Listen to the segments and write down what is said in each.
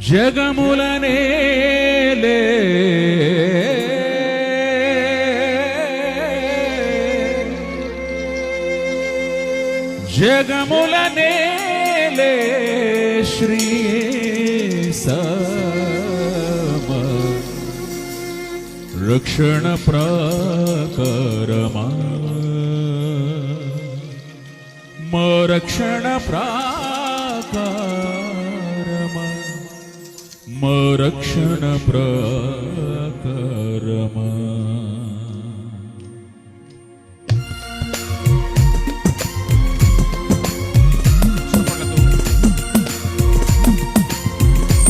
జగములనే జగములనే శ్రీ సమ. రక్షణ ప్రాకరమా. మా రక్షణ ప్రాకారమా మా రక్షణ ప్రాకారమా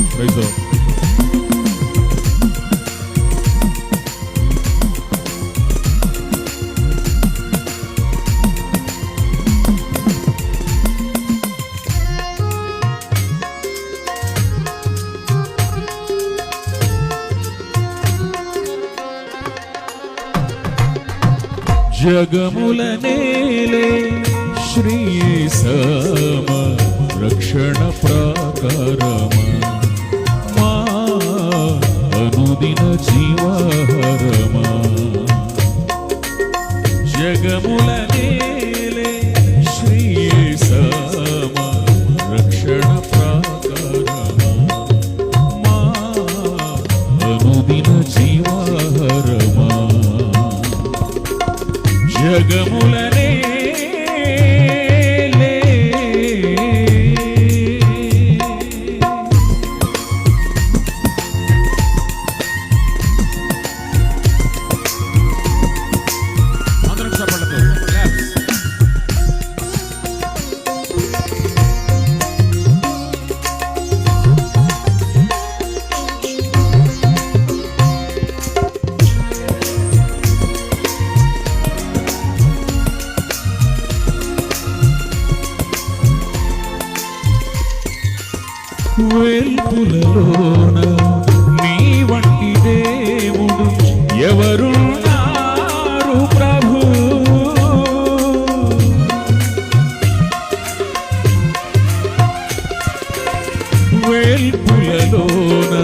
Praise the Lord. జగముల నేలే శ్రీ సమ రక్షణ ప్రాకార. వెల్పులలోన నీ వంటి దేవుడు ఎవరున్నారు ప్రభు? వెల్పులలోన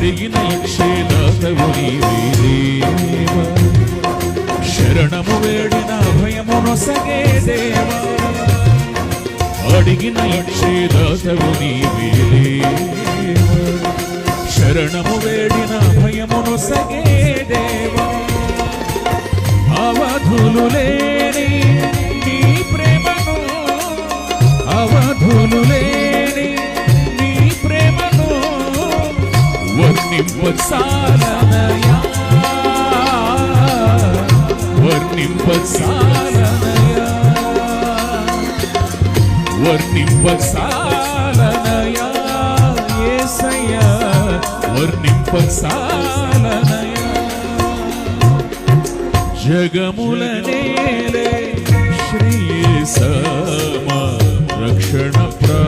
అడిగిన ఇచ్చేదాతవు నీవే శరణము వేడిన భయము సగే దేవా? అడిగిన ఇచ్చేదాతవు నీవే శరణము వేడిన భయము సగే దేవా? అవధులు లేని నీ ప్రేమను అవధులు లేని వర్ణింపసాలనయా వర్ణింపసాలనయా వర్ణింపసాలనయా యేసయ్యా. వర్ణింపసాలనయా జగముల నేలే శ్రీ రక్షణ ప్రా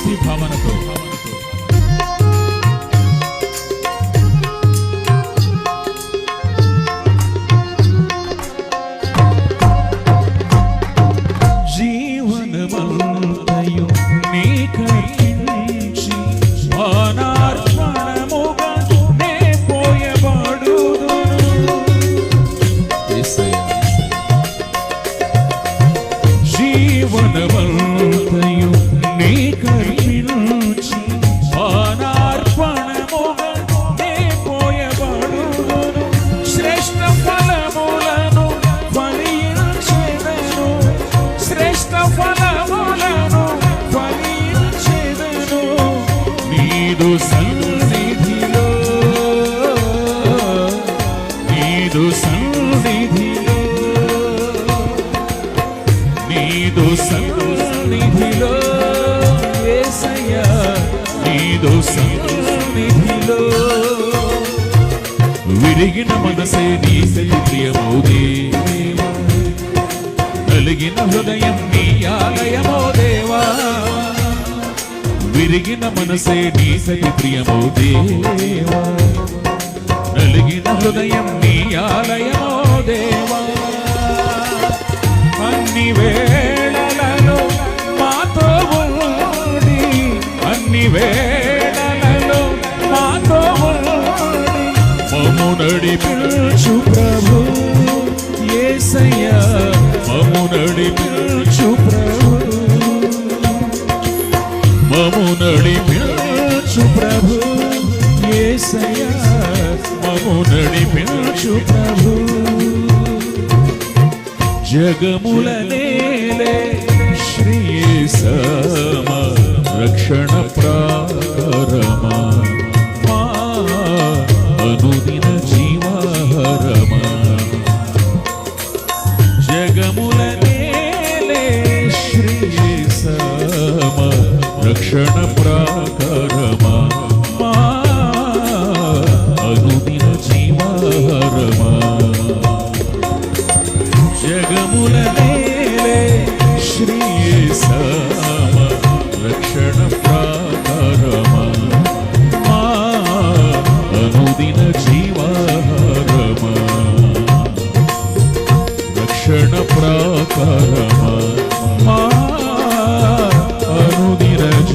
భక్తి భావనతో. జీవనమంతయు నీ కర్పించి నీదు సన్నిధిలో నీదు సన్నిధిలో నీదు సన్నిధిలో యేసయ్యా నీదు సన్నిధిలో విరిగిన మనసే నీ ప్రియమో కలిగిన హృదయం నీ ఆలయమో దేవా. విరిగిన మనసే నీ సరి ప్రియమో దేవా. నలిగిన హృదయం నీ ఆలయమో దేవా. అన్ని వేళలలో మాతో అన్ని వేళ మము నడిపించు ప్రభు యేసయ్యా మము నడిపించు ప్రభు జగముల నేలే శ్రీయేసమ రక్షణ ప్రా రక్షణ ప్రాకార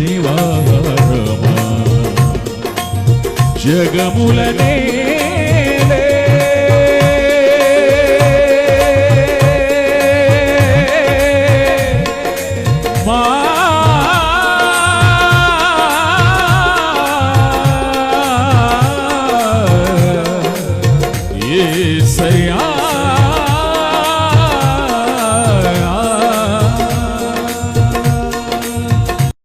అనుదిన జగములనే